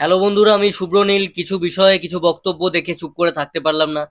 Hello বন্ধুরা, আমি শুভ্র নীল। কিছু বিষয়ে কিছু বক্তব্য দেখে চুপ করে থাকতে পারলাম না।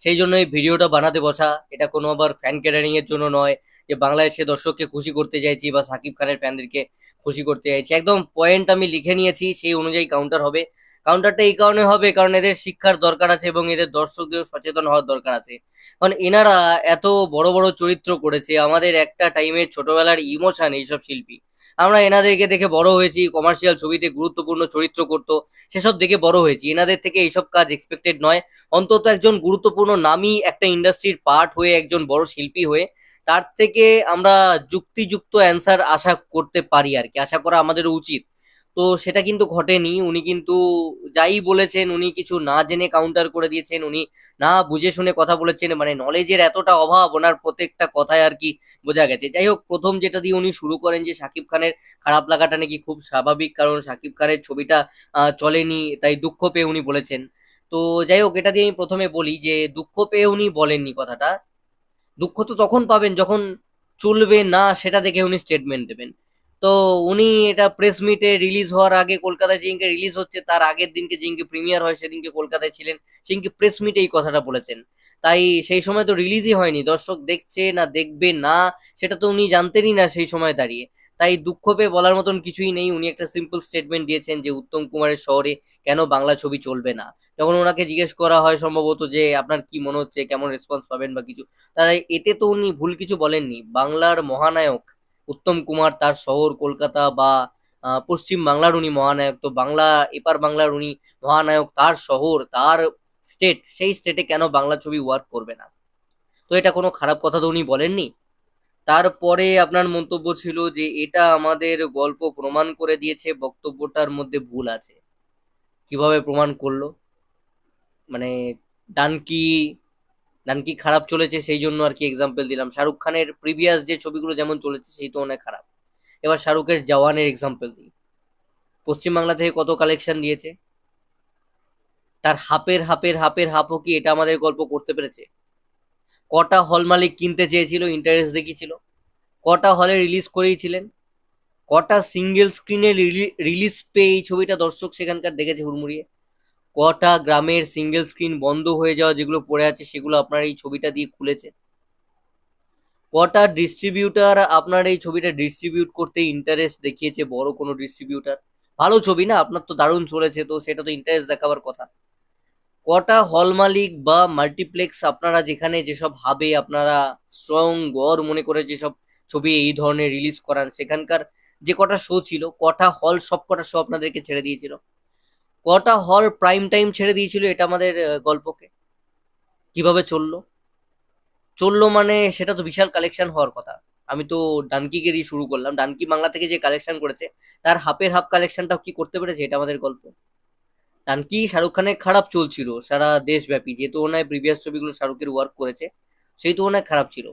সেই জন্য এই ভিডিওটা বানাতে বসা। এটা কোনো আবার ফ্যান ক্যাটারিং এর জন্য নয় যে বাংলাদেশে দর্শককে খুশি করতে চাইছি বা সাকিব খানের ফ্যানদেরকে খুশি করতে চাইছি। একদম পয়েন্ট আমি লিখে নিয়েছি, সেই অনুযায়ী কাউন্টার হবে। কাউন্টারটা এই কারণে হবে কারণ এদের শিক্ষার দরকার আছে এবং এদের দর্শকদের সচেতন হওয়ার দরকার আছে। কারণ এনারা এত বড় বড় চরিত্র করেছে, আমাদের একটা টাইমে ছোটবেলার ইমোশন এইসব শিল্পী। আমরা এনাদেরকে দেখে বড় হয়েছি কমার্শিয়াল ছবিতে গুরুত্বপূর্ণ চরিত্র করত, সেসব দেখে বড় হয়েছি। এনাদের থেকে এইসব কাজ এক্সপেক্টেড নয়। অন্তত একজন গুরুত্বপূর্ণ নামই একটা ইন্ডাস্ট্রির পার্ট হয়ে, একজন বড় শিল্পী হয়ে, তার থেকে আমরা যুক্তিযুক্ত অ্যান্সার আশা করতে পারি আর কি। আশা করা আমাদের উচিত। তো সেটা কিন্তু ঘটেনি। উনি কিন্তু যাই বলেছেন, উনি কিছু না জেনে কাউন্টার করে দিয়েছেন, উনি না বুঝে শুনে কথা বলেছেন মানে নলেজের এতটা অভাব ওনার প্রত্যেকটা কথায় আর কি বোঝা গেছে। যাই হোক, প্রথম যেটা দিয়ে উনি শুরু করেন যে শাকিব খানের খারাপ লাগাটা নাকি খুব স্বাভাবিক, কারণ শাকিব খানের ছবিটা চলেনি, তাই দুঃখ পেয়ে উনি বলেছেন। তো যাই হোক, এটা দিয়ে আমি প্রথমে বলি যে দুঃখ পেয়ে উনি বলেননি কথাটা। দুঃখ তো তখন পাবেন যখন চলবে না, সেটা দেখে উনি স্টেটমেন্ট দেবেন। তো উনি এটা প্রেস মিটে রিলিজ হওয়ার আগে কলকাতায় যেদিনকে রিলিজ হচ্ছে, তার আগের দিনকে যেদিনকে প্রিমিয়ার হয়, সেদিনকে কলকাতায় ছিলেন। সেদিনকে প্রেস মিটে এই কথাটা বলেছেন। তাই সেই সময় তো রিলিজই হয়নি। দর্শক দেখছে না দেখবে না, সেটা তো উনি জানতেনই না সেই সময় দাঁড়িয়ে। তাই দুঃখ পেয়ে বলার মতন কিছুই নেই। উনি একটা সিম্পল স্টেটমেন্ট দিয়েছেন যে উত্তম কুমারের শহরে কেন বাংলা ছবি চলবে না। যখন ওনাকে জিজ্ঞেস করা হয় সম্ভবত যে আপনার কি মনে হচ্ছে, কেমন রেসপন্স পাবেন বা কিছু। তাই এতে তো উনি ভুল কিছু বলেননি। বাংলার মহানায়ক উত্তম কুমার তার শহর কলকাতা বা পশ্চিম বাংলার উনি মহানায়ক। তো বাংলা, এপার বাংলার উনি মহানায়ক, তার শহর, তার স্টেট সেই স্টেটে কেন বাংলা ছবি ওয়ার্ক করবে না? তো এটা কোনো খারাপ কথা তো উনি বলেননি? তারপরে আপনার মন্তব্য ছিল যে, এটা আমাদের গল্প প্রমাণ করে দিয়েছে, বক্তব্যটার মধ্যে ভুল আছে। কীভাবে প্রমাণ করল? মানে ডানকি ডানকি খারাপ চলেছে সেই জন্য আর কি এক্সাম্পল দিলাম। শাহরুখ খানের প্রিভিয়াস যে ছবিগুলো যেমন চলেছে সেই তো অনেক খারাপ। এবার শাহরুখের জওয়ানের এক্সাম্পল দিই। পশ্চিমবাংলা থেকে কত কালেকশন দিয়েছে? তার হাফের হাফের হাফের হাফও কি এটা আমাদের গল্প করতে পেরেছে? কটা হল মালিক কিনতে চেয়েছিল ইন্টারেস্ট দেখিয়েছিল। কটা হলে রিলিজ করেইছিলেন কটা সিঙ্গেল স্ক্রিনে রিলিজ পেয়ে এই ছবিটা দর্শক সেখানকার দেখেছে হুড়মুড়িয়ে। কটা গ্রামের সিঙ্গেল স্ক্রিন বন্ধ হয়ে যাওয়া যেগুলো পড়ে আছে সেগুলো আপনার এই ছবিটা দিয়ে খুলেছে। কটা ডিস্ট্রিবিউটার আপনার এই ছবিটা ডিস্ট্রিবিউট করতে ইন্টারেস্ট দেখিয়েছে, বড় কোনো ডিস্ট্রিবিউটার ভালো ছবি না, আপনার তো দারুণ চলেছে, তো সেটা তো ইন্টারেস্ট দেখাবার কথা। কটা হল মালিক বা মাল্টিপ্লেক্স আপনারা যেখানে যেসব হাবে আপনারা স্ট্রং গড় মনে করে যেসব ছবি এই ধরনের রিলিজ করান, সেখানকার যে কটা শো ছিল, কটা হল সব কটা শো আপনাদেরকে ছেড়ে দিয়েছিল। কটা হল প্রাইম টাইম ছেড়ে দিয়েছিল এটা আমাদের গল্পকে? কীভাবে চলল? চলল মানে সেটা তো বিশাল কালেকশন হওয়ার কথা। আমি তো ডানকিকে দিয়ে শুরু করলাম। ডানকি বাংলা থেকে যে কালেকশন করেছে, তার হাফের হাফ কালেকশনটাও কি করতে পেরেছে এটা আমাদের গল্প? ডানকি, শাহরুখ খানের খারাপ চলছিল সারা দেশব্যাপী। যে তুলনায় প্রিভিয়াস ছবিগুলো শাহরুখের ওয়ার্ক করেছে সেই তুলনায় খারাপ ছিল।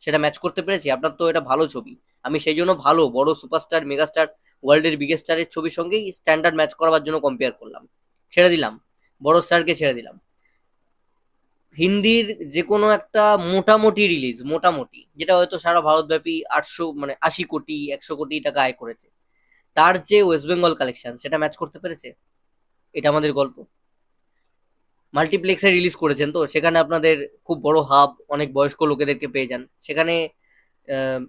সেটা ম্যাচ করতে পেরেছি? আপনার তো এটা ভালো ছবি। আমি সেই জন্য ভালো, বড় সুপারস্টার মেগাস্টার ওয়ার্ল্ডের বিগেস্ট স্টারের ছবির সঙ্গেই স্ট্যান্ডার্ড ম্যাচ করার জন্য কম্পেয়ার করলাম। ছেড়ে দিলাম। বড় স্টারকে ছেড়ে দিলাম। হিন্দির যে কোনো একটা মোটামুটি রিলিজ মোটামুটি, যেটা হয়তো সারা ভারতব্যাপী আটশো মানে আশি কোটি, একশো কোটি টাকা আয় করেছে। তার যে ওয়েস্ট বেঙ্গল কালেকশন সেটা ম্যাচ করতে পেরেছে? এটা আমাদের গল্প। মাল্টিপ্লেক্সে রিলিজ করেছেন তো, সেখানে আপনাদের খুব বড় হাব অনেক বয়স্ক লোকেদেরকে পেয়ে যান। সেখানে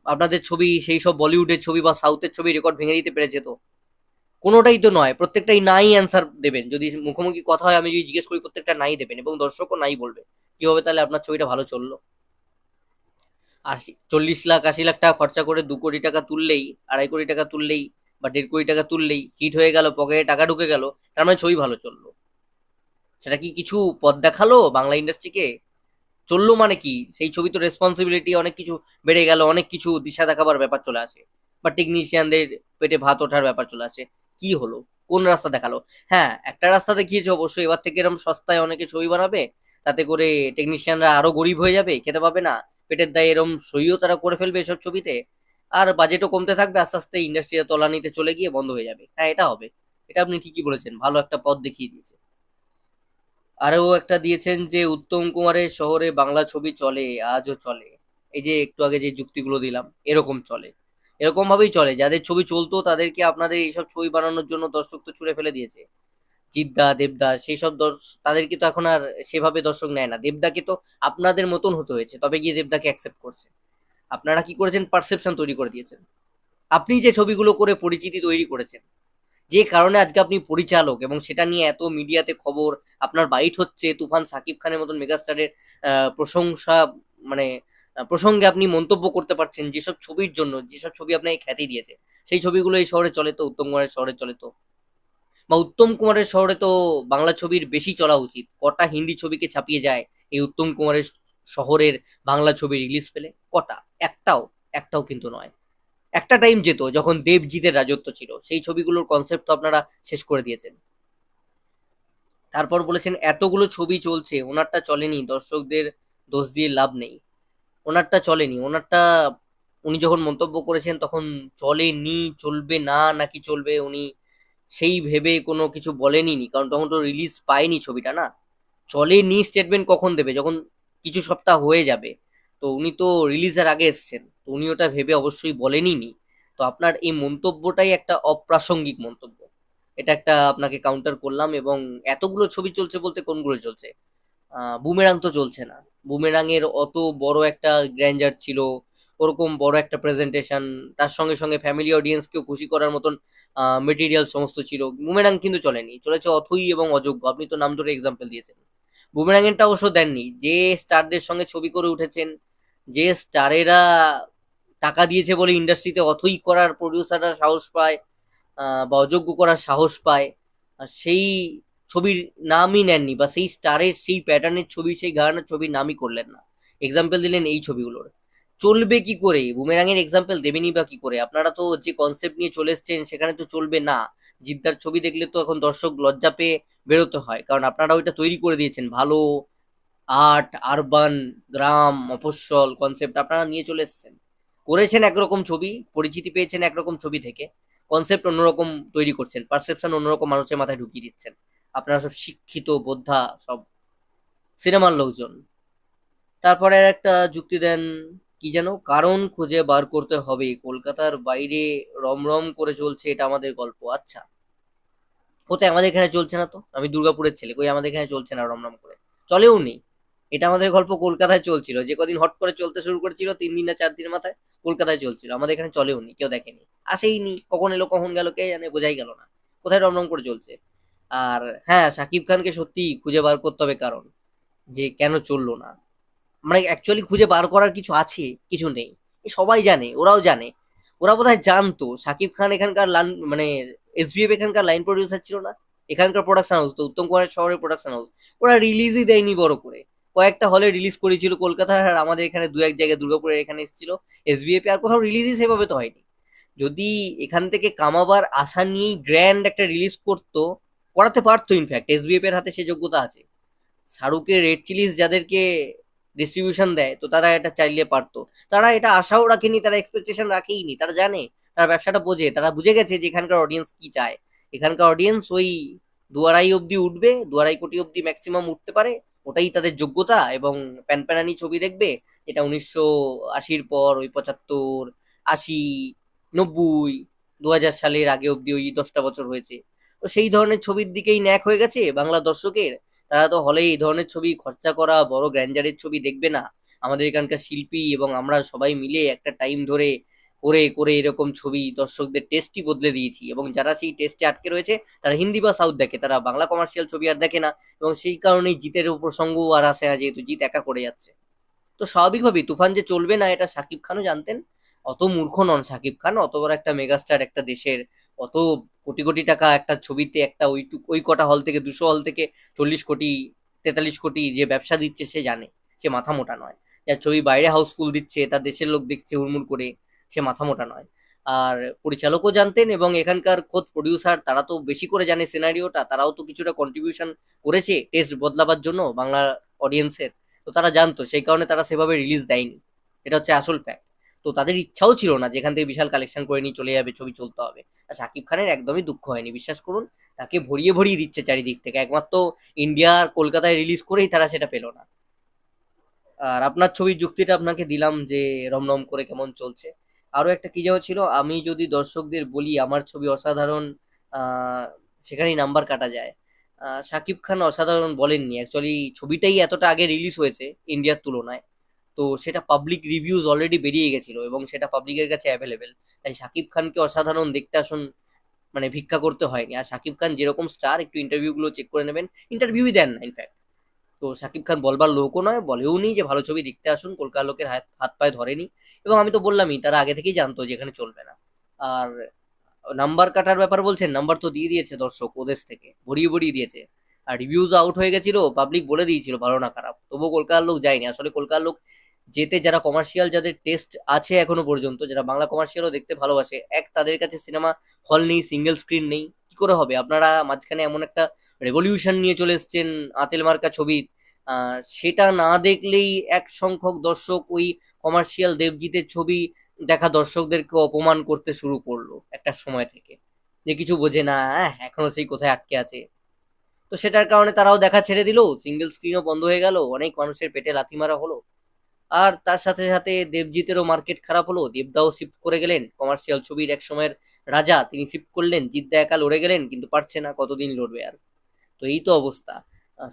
আপনাদের ছবি, সেই সব বলিউডের ছবি বা সাউথের ছবি রেকর্ড ভেঙে দিতে পেরেছে তো। কোনোটাই তো নয়, প্রত্যেকটাই নাই অ্যান্সার দেবেন। যদি মুখোমুখি কথা হয়, আমি যদি জিজ্ঞেস করি, প্রত্যেকটা নাই দেবেন এবং দর্শকও নাই বলবে। কি হবে তাহলে আপনার ছবিটা ভালো চলল? আশি, চল্লিশ লাখ, আশি লাখ টাকা খরচা করে দু কোটি টাকা তুললেই, আড়াই কোটি টাকা তুললেই বা দেড় কোটি টাকা তুললেই হিট হয়ে গেল, পকেটে টাকা ঢুকে গেল, তার মানে ছবি ভালো চলল। সেটা কি কিছু পথ দেখাল বাংলা ইন্ডাস্ট্রিকে চলল মানে কি? সেই ছবি তো রেসপন্সিবিলিটি অনেক কিছু বেড়ে গেল, অনেক কিছু দিশা দেখাবার ব্যাপার চলে আসে। বা টেকনিশিয়ানদের পেটে ভাত ওঠার ব্যাপার চলে আসে। কি হলো? কোন রাস্তা দেখাল? হ্যাঁ একটা রাস্তা দেখিয়েছে অবশ্যই এবার থেকে এরকম সস্তায় অনেকে ছবি বানাবে, তাতে করে টেকনিশিয়ানরা আরও গরিব হয়ে যাবে, খেতে পাবে না। পেটের দায়ে এরম সইও তারা করে ফেলবে এসব ছবিতে। আর বাজেটও কমতে থাকবে, আস্তে আস্তে ইন্ডাস্ট্রিটা তলানিতে চলে গিয়ে বন্ধ হয়ে যাবে। হ্যাঁ এটা হবে। এটা আপনি ঠিকই বলেছেন, ভালো একটা পথ দেখিয়ে দিয়েছে। আরও একটা দিয়েছেন যে, উত্তম কুমারের শহরে বাংলা ছবি চলে, আজও চলে। এই যে, একটু আগে যে যুক্তিগুলো দিলাম, এরকম চলে। এরকম ভাবেই চলে। যাদের ছবি চলতো, তাদেরকে আপনাদের এইসব ছবি বানানোর জন্য দর্শক তো ছুড়ে ফেলে দিয়েছে। জিদ্দা, দেবদা সেই সব তাদেরকে তো এখন আর সেভাবে দর্শক নেয় না। দেবদাকে তো আপনাদের মতন হতে হয়েছে, তবে গিয়ে দেবদাকে অ্যাকসেপ্ট করছে। আপনারা কি করেছেন? পারসেপশন তৈরি করে দিয়েছেন। আপনি যে ছবিগুলো করে পরিচিতি তৈরি করেছেন যে কারণে আজকে আপনি পরিচালক এবং সেটা নিয়ে এত মিডিয়াতে খবর, আপনার বাইট হচ্ছে, তুফান সাকিব খানের মতন মেগাস্টারের প্রশংসা মানে প্রসঙ্গে আপনি মন্তব্য করতে পারছেন যেসব ছবির জন্য, যেসব ছবি আপনাকে খ্যাতি দিয়েছে। সেই ছবিগুলো এই শহরে চলে তো, উত্তম কুমারের শহরে চলে তো। বা উত্তম কুমারের শহরে তো বাংলা ছবির বেশি চলা উচিত। কটা হিন্দি ছবিকে ছাপিয়ে যায় এই উত্তম কুমারের শহরের বাংলা ছবি রিলিজ পেলে? কটা? একটাও একটাও কিন্তু নয়। একটা টাইম যেত যখন দেবজিতের রাজত্ব ছিল, সেই ছবিগুলোর কনসেপ্ট তো আপনারা শেষ করে দিয়েছেন। তারপর বলেছেন, এতগুলো ছবি চলছে, ওনারটা চলেনি, দর্শকদের দোষ দিয়ে লাভ নেই। ওনারটা চলেনি, ওনারটা, উনি যখন মন্তব্য করেছেন তখন চলেনি, চলবে না, নাকি চলবে উনি সেই ভেবে কোনো কিছু বলেনি কারণ তখন তো রিলিজ পায়নি ছবিটা না। চলেনি স্টেটমেন্ট কখন দেবে? যখন কিছু সপ্তাহ হয়ে যাবে, তো উনি তো রিলিজের আগে এসছেন। উনি ওটা ভেবে অবশ্যই বলেনই নি। তো আপনার এই মন্তব্যটাই একটা অপ্রাসঙ্গিক মন্তব্য। এটা একটা আপনাকে কাউন্টার করলাম এবং এতগুলো ছবি চলছে বলতে কোনগুলো চলছে? বুমেরাং তো চলছে না। বুমেরাং এর অত বড় একটা গ্র্যান্ডার ছিল, ওরকম বড় একটা প্রেজেন্টেশন তার সঙ্গে সঙ্গে ফ্যামিলি অডিয়েন্সকেও খুশি করার মতন মেটেরিয়াল সমস্ত ছিল। বুমেরাং কিন্তু চলেনি। চলেছে অথই এবং অযোগ্য। আপনি তো নাম ধরে এক্সাম্পল দিয়েছেন। বুমেরাং এরটা অবশ্য দেননি। যে স্টারদের সঙ্গে ছবি করে উঠেছেন, যে স্টারেরা টাকা দিয়েছে বলে ইন্ডাস্ট্রিতে অথই করার প্রডিউসাররা সাহস পায় বা অযোগ্য করার সাহস পায় সেই ছবির নামই নেননি, বা সেই স্টারের সেই প্যাটার্নের ছবি, সেই ঘরানার ছবির নামই করলেন না। এক্সাম্পল দিলেন এই ছবিগুলোর। চলবে কি করে? বুমেরাঙের এক্সাম্পল দেবেনই বা কি করে? আপনারা তো যে কনসেপ্ট নিয়ে চলে এসছেন, সেখানে তো চলবে না। জিদ্দার ছবি দেখলে তো এখন দর্শক লজ্জা পেয়ে বেরোতে হয়, কারণ আপনারা ওইটা তৈরি করে দিয়েছেন। ভালো আর্ট আরবান গ্রাম, মফস্বল কনসেপ্ট আপনারা নিয়ে চলে এসেছেন। করেছেন একরকম ছবি, পরিচিতি পেয়েছেন একরকম ছবি থেকে কনসেপ্ট অন্যরকম তৈরি করছেন পারসেপশন অন্যরকম মানুষের মাথায় ঢুকিয়ে দিচ্ছেন। আপনারা সব শিক্ষিত, বোদ্ধা, সব সিনেমার লোকজন। তারপরে একটা যুক্তি দেন, কি যেন? কারণ খুঁজে বার করতে হবে, কলকাতার বাইরে রমরম করে চলছে এটা আমাদের গল্প আচ্ছা। কোথায় আমাদের এখানে চলছে না তো? আমি দুর্গাপুরের ছেলে, কই আমাদের এখানে চলছে না রমরম করে। চলেও নেই। এটা আমাদের গল্প কলকাতায় চলছিল। যে কদিন হট করে চলতে শুরু করেছিল, তিন দিন না চার দিনের মাথায় কলকাতায় চলছিল। আমাদের এখানে চলেও নি, কেউ দেখেনি। আসেই নি কখন এলো, কখন গেল, কে জানে, বোঝাই গেল না। কোথায় রমরম করে চলছে? আর হ্যাঁ শাকিব খানকে সত্যি খুঁজে বার করতে হবে কারণ যে কেন চলল না। মানে অ্যাকচুয়ালি খুঁজে বার করার কিছু আছে, কিছু নেই। সবাই জানে, ওরাও জানে। ওরা বোধহয় জানতো শাকিব খান এখানকার লাইন মানে এসবিএফ এখানকার লাইন প্রডিউসার ছিল না? এখানকার প্রোডাকশন হাউস তো, উত্তম কুমারের শহরের প্রোডাকশন হাউস ওরা রিলিজই দেয়নি বড় করে। কয়েকটা হলে রিলিজ করেছিল কলকাতার আর আমাদের এখানে দু এক জায়গায় দুর্গাপুরের এখানে এসেছিল। এসবিএফ আর কোথাও রিলিজই সেভাবে তো হয়নি। যদি এখান থেকে কামাবার আশা নিয়েই গ্র্যান্ড একটা রিলিজ করতো, করাতে পারতো ইনফ্যাক্ট এসবিএফ এর হাতে সে যোগ্যতা আছে। শাহরুখের রেড চিলিজ যাদেরকে ডিস্ট্রিবিউশন দেয়, তো তারা এটা চাইলে পারতো। তারা এটা আশাও রাখেনি, তারা এক্সপেকটেশন রাখেইনি, তারা জানে, তারা ব্যবসাটা বোঝে, তারা বুঝে গেছে যে এখানকার অডিয়েন্স কি চায়। এখানকার অডিয়েন্স ওই দু আড়াই অব্দি উঠবে দু আড়াই কোটি অব্দি ম্যাক্সিমাম উঠতে পারে। ওটাই তাদের যোগ্যতা এবং প্যানপ্যানানি ছবি দেখবে এটা উনিশশো আশির পর ওই পঁচাত্তর, আশি, নব্বই দু সালের আগে অব্দি ওই দশটা বছর হয়েছে। তো সেই ধরনের ছবির দিকেই ন্যাক হয়ে গেছে। বাংলা দর্শকের তারা তো হলে এই ধরনের ছবি খরচা করা বড় গ্র্যান্ডারের ছবি দেখবে না। আমাদের এখানকার শিল্পী এবং আমরা সবাই মিলে একটা টাইম ধরে করে করে এরকম ছবি দর্শকদের টেস্টই বদলে দিয়েছি। এবং যারা সেই টেস্টে আটকে রয়েছে, তারা হিন্দি বা সাউথ দেখে, তারা বাংলা কমার্শিয়াল ছবি আর দেখে না। এবং সেই কারণেই জিতের প্রসঙ্গ আর আসে না, যেহেতু জিত একা করে যাচ্ছে। তো স্বাভাবিকভাবেই তুফান যে চলবে না, এটা শাকিব খানও জানতেন। অত মূর্খ নন শাকিব খান, অত বড় একটা মেগাস্টার একটা দেশের, অত কোটি কোটি টাকা একটা ছবিতে একটা ওই ওই কটা হল থেকে, দুশো হল থেকে চল্লিশ কোটি, তেতাল্লিশ কোটি যে ব্যবসা দিচ্ছে, সে জানে। সে মাথা মোটা নয়। যার ছবি বাইরে হাউসফুল দিচ্ছে, তার দেশের লোক দেখছে হুড়মুড় করে। সে মাথা মোটা নয়। আর পরিচালকও জানতেন এবং এখানকার খোদ প্রডিউসার তারা তো বেশি করে জানে সিনারিওটা তারাও তো কিছুটা কন্ট্রিবিউশন করেছে টেস্ট বদলাবার জন্য বাংলা অডিয়েন্সের তো তারা জানতো, সেই কারণে তারা সেভাবে রিলিজ দেয়নি। এটা হচ্ছে আসল ফ্যাক্ট তো তাদের ইচ্ছাও ছিল না যেখান থেকে বিশাল কালেকশন করে নিয়ে চলে যাবে, ছবি চলতে হবে। আর শাকিব খানের একদমই দুঃখ হয়নি, বিশ্বাস করুন। তাকে ভরিয়ে ভরিয়ে দিচ্ছে চারিদিক থেকে। একমাত্র ইন্ডিয়ার কলকাতায় রিলিজ করেই তারা সেটা পেল না। আর আপনার ছবির যুক্তিটা আপনাকে দিলাম যে রমরম করে কেমন চলছে। আরও একটা কি যেন ছিল, আমি যদি দর্শকদের বলি আমার ছবি অসাধারণ সেখানেই নাম্বার কাটা যায়। শাকিব খান অসাধারণ বলেননি। অ্যাকচুয়ালি ছবিটাই এতটা আগে রিলিজ হয়েছে ইন্ডিয়ার তুলনায়। তো সেটা পাবলিক রিভিউজ অলরেডি বেরিয়ে গেছিল এবং সেটা পাবলিকের কাছে অ্যাভেলেবেল তাই শাকিব খানকে অসাধারণ দেখতে আসুন মানে ভিক্ষা করতে হয়নি। আর শাকিব খান যেরকম স্টার একটু ইন্টারভিউগুলো চেক করে নেবেন। ইন্টারভিউই দেন না ইনফ্যাক্ট তো শাকিব খান বলবার লোকও নয়, বলেও নি যে ভালো ছবি দেখতে আসুন, কলকাতার লোকের হাত পায়ে ধরেনি। এবং আমি তো বললামই, তারা আগে থেকেই জানতো যে এখানে চলবে না। আর নাম্বার কাটার ব্যাপার বলছেন, নাম্বার তো দিয়ে দিয়েছে দর্শক ওদেশ থেকে, ভরিয়ে ভরিয়ে দিয়েছে। আর রিভিউজ আউট হয়ে গেছিল পাবলিক বলে দিয়েছিল, ভালো না খারাপ। তবুও কলকাতার লোক যায়নি। আসলে কলকাতার লোক যেতে, যারা কমার্শিয়াল যাদের টেস্ট আছে এখনও পর্যন্ত, যারা বাংলা কমার্শিয়ালও দেখতে ভালোবাসে, এক তাদের কাছে সিনেমা হল নেই সিঙ্গেল স্ক্রিন নেই। কি করে হবে? আপনারা মাঝখানে এমন একটা রেভলিউশন নিয়ে চলে এসছেন, আতেল মার্কা ছবির সেটা না দেখলেই এক সংখ্যক দর্শক ওই কমার্শিয়াল দেবজিতের ছবি দেখা দর্শকদেরকে অপমান করতে শুরু করল একটা সময় থেকে। যে কিছু বোঝে না এখনও সেই কোথায় আটকে আছে? তো সেটার কারণে তারাও দেখা ছেড়ে দিল। সিঙ্গেল স্ক্রিনও বন্ধ হয়ে গেল। অনেক মানুষের পেটে লাথি মারা হলো। আর তার সাথে সাথে দেবজিতেরও মার্কেট খারাপ হলো। দেবদাও শিফট করে গেলেন। কমার্শিয়াল ছবির এক সময়ের রাজা, তিনি শিফট করলেন। জিদ্দা একা লড়ে গেলেন, কিন্তু পারছে না কতদিন লড়বে আর। তো এই তো অবস্থা।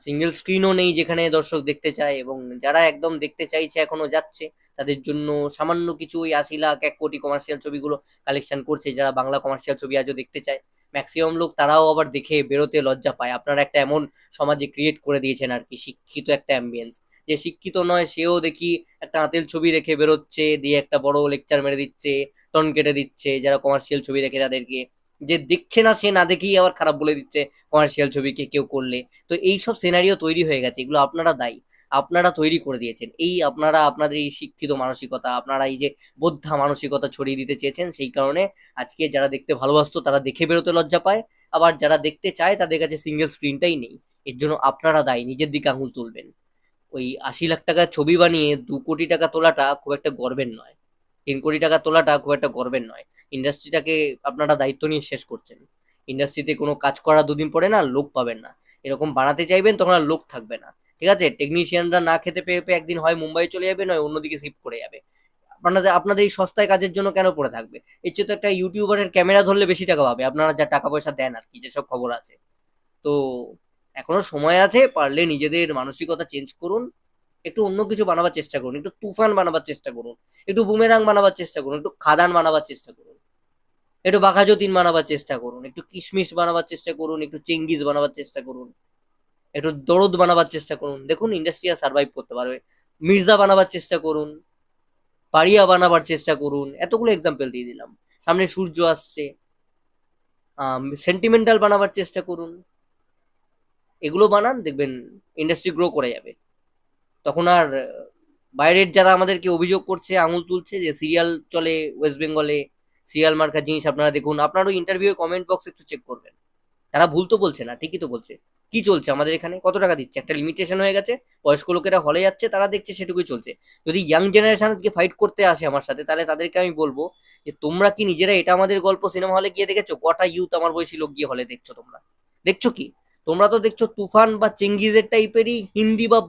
সিঙ্গেল স্ক্রিনও নেই যেখানে দর্শক দেখতে চায় এবং যারা একদম দেখতে চাইছে এখনও যাচ্ছে, তাদের জন্য সামান্য কিছু ওই আশি লাখ, এক কোটি কমার্শিয়াল ছবিগুলো কালেকশন করছে যারা বাংলা কমার্শিয়াল ছবি আজও দেখতে চায়। ম্যাক্সিমাম লোক তারাও আবার দেখে বেরোতে লজ্জা পায়। আপনারা একটা এমন সমাজে ক্রিয়েট করে দিয়েছেন আর কি, শিক্ষিত একটা অ্যাম্বিয়েন্স যে শিক্ষিত নয়, সেও দেখি একটা আতেল ছবি দেখে বেরোচ্ছে, দিয়ে একটা বড় লেকচার মেরে দিচ্ছে টন কেটে দিচ্ছে, যারা কমার্শিয়াল ছবি দেখে তাদেরকে। যে দেখছে না, সে না দেখেই আবার খারাপ বলে দিচ্ছে কমার্শিয়াল ছবিকে কেউ করলে। তো এই সব সিনারিও তৈরি হয়ে গেছে, এগুলো আপনারা দায়ী। আপনারা তৈরি করে দিয়েছেন। এই আপনারা, আপনাদের এই শিক্ষিত মানসিকতা, আপনারা এই যে বোদ্ধা মানসিকতা ছড়িয়ে দিতে চেয়েছেন, সেই কারণে আজকে যারা দেখতে ভালোবাসতো, তারা দেখে বেরোতে লজ্জা পায়। আবার যারা দেখতে চায়, তাদের কাছে সিঙ্গেল স্ক্রিনটাই নেই। এর জন্য আপনারা দায়ী, নিজের দিকে আঙুল তুলবেন। ওই আশি লাখ টাকার ছবি বানিয়ে দু কোটি টাকা তোলাটা খুব একটা গর্বের নয়। তিন কোটি টাকা তোলাটা খুব একটা গর্বের নয়। ইন্ডাস্ট্রিটাকে আপনারা দায়িত্ব নিয়ে শেষ করছেন। ইন্ডাস্ট্রিতে কোনো কাজ করা দুদিন পরে না লোক পাবেন না। এরকম বানাতে চাইবেন তখন আর লোক থাকবে না। ঠিক আছে? টেকনিশিয়ানরা না খেতে পেয়ে পেয়ে একদিন হয় মুম্বাই চলে যাবে, নয় অন্যদিকে শিফট করে যাবে। আপনাদের আপনাদের এই সস্তায় কাজের জন্য কেন পড়ে থাকবে? এর চেয়ে তো একটা ইউটিউবারের ক্যামেরা ধরলে বেশি টাকা পাবে। আপনারা যা টাকা পয়সা দেন আর কি, যেসব খবর আছে। তো এখনও সময় আছে পারলে নিজেদের মানসিকতা চেঞ্জ করুন একটু অন্য কিছু বানাবার চেষ্টা করুন একটু তুফান বানাবার চেষ্টা করুন একটু বুমেরাং বানাবার চেষ্টা করুন একটু খাদান বানাবার চেষ্টা করুন একটু বাঘাযতীন বানাবার চেষ্টা করুন একটু কিশমিশ বানাবার চেষ্টা করুন একটু চেঙ্গিস বানাবার চেষ্টা করুন একটু দরদ বানাবার চেষ্টা করুন দেখুন ইন্ডাস্ট্রি আর সার্ভাইভ করতে পারবে মির্জা বানাবার চেষ্টা করুন পারিয়া বানাবার চেষ্টা করুন এতগুলো এক্সাম্পল দিয়ে দিলাম সামনে সূর্য আসছে সেন্টিমেন্টাল বানাবার চেষ্টা করুন এগুলো বানান, দেখবেন ইন্ডাস্ট্রি গ্রো করে যাবে। তখন আর বাইরের যারা আমাদেরকে অভিযোগ করছে, আঙুল তুলছে যে সিরিয়াল চলে ওয়েস্ট বেঙ্গলে সিরিয়াল মার্কার জিনিস আপনারা দেখুন আপনারও ইন্টারভিউ কমেন্ট বক্স একটু চেক করবেন। তারা ভুল তো বলছে না, ঠিকই তো বলছে। কি চলছে আমাদের এখানে? কত টাকা দিচ্ছে? একটা লিমিটেশন হয়ে গেছে, বয়স্ক লোকেরা হলে যাচ্ছে, তারা দেখছে সেটুকুই চলছে। যদি ইয়াং জেনারেশন আজকে ফাইট করতে আসে আমার সাথে, তাহলে তাদেরকে আমি বলব যে, তোমরা কি নিজেরা এটা আমাদের গল্প সিনেমা হলে গিয়ে দেখেছ? কটা ইউথ আমার বয়সী লোক গিয়ে হলে দেখছ তোমরা? দেখছ কি? তোমরা তো দেখছ তুফান বা চেঙ্গিজের টাইপেরই হিন্দি বা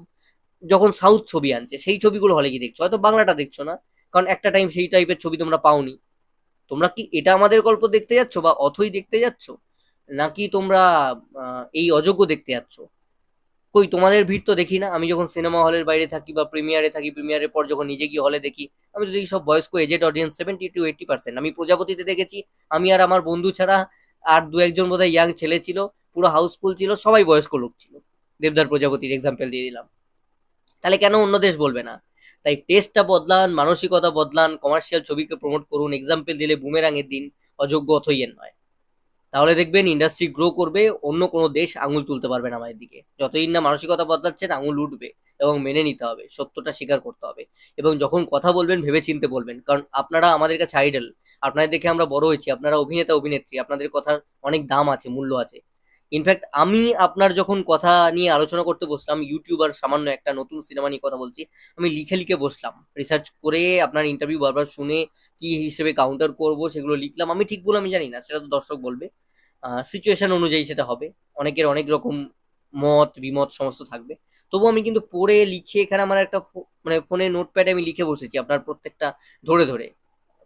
যখন সাউথ ছবি আনছে, সেই ছবিগুলো হলে গিয়ে দেখছ। হয়তো বাংলাটা দেখছ না, কারণ একটা টাইম সেই টাইপের ছবি তোমরা পাওনি। তোমরা কি এটা আমাদের গল্প দেখতে যাচ্ছ বা অথই দেখতে যাচ্ছ? নাকি তোমরা এই অযোগ্য দেখতে যাচ্ছ? কই, তোমাদের ভিড় তো দেখি না। আমি যখন সিনেমা হলের বাইরে থাকি বা প্রিমিয়ারে থাকি প্রিমিয়ারের পর যখন নিজে গিয়ে হলে দেখি, আমি তো দেখি সব বয়স্ক aged audience seventy to eighty percent আমি প্রজাপতিতে দেখেছি, আমি আর আমার বন্ধু ছাড়া আর দু একজন বোধহয় ইয়াং ছেলে ছিল। পুরো হাউসফুল ছিল, সবাই বয়স্ক লোক ছিল। দেবদার প্রজাপতির এক্সাম্পল দিয়ে দিলাম। তাহলে কেন অন্য দেশ বলবে না? তাই টেস্টটা বদলান, মানসিকতা বদলান কমার্শিয়াল ছবিকে প্রমোট করুন এক্সাম্পল দিলে বুমেরাঙের দিন, অযোগ্য অথইয়ের নয়। তাহলে দেখবেন ইন্ডাস্ট্রি গ্রো করবে, অন্য কোনো দেশ আঙুল তুলতে পারবে না আমাদের দিকে। যতদিন না মানসিকতা বদলাচ্ছেন, আঙুল উঠবে এবং মেনে নিতে হবে, সত্যটা স্বীকার করতে হবে। এবং যখন কথা বলবেন ভেবে চিনতে বলবেন, কারণ আপনারা আমাদের কাছে আইডল আপনাদের দেখে আমরা বড় হয়েছি, আপনারা অভিনেতা, অভিনেত্রী, আপনাদের কথার অনেক দাম আছে, মূল্য আছে। ইনফ্যাক্ট আমি আপনার যখন কথা নিয়ে আলোচনা করতে বসলাম ইউটিউবার সামান্য একটা নতুন সিনেমা নিয়ে কথা বলছি, আমি লিখে লিখে বসলাম। রিসার্চ করে আপনার ইন্টারভিউ বারবার শুনে কি হিসেবে কাউন্টার করব সেগুলো লিখলাম। আমি ঠিক বলে আমি জানি না, সেটা তো দর্শক বলবে। সিচুয়েশন অনুযায়ী সেটা হবে। অনেকের অনেক রকম মত, বিমত সমস্ত থাকবে। তবু আমি কিন্তু পড়ে লিখে এখানে আমার একটা মানে ফোনে নোটপ্যাডে আমি লিখে বসেছি আপনার প্রত্যেকটা ধরে ধরে।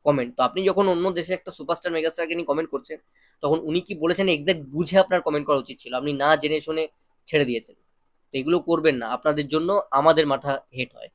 কমেন্ট তো আপনি যখন অন্য দেশে একটা সুপারস্টার মেগাস্টারকে নিয়ে কমেন্ট করছেন, তখন উনি কি বলেছেন এক্স্যাক্ট বুঝে আপনার কমেন্ট করা উচিত ছিল? আপনি না জেনে শুনে ছেড়ে দিয়েছেন। তো এগুলো করবেন না। আপনাদের জন্য আমাদের মাথা হেট হয়।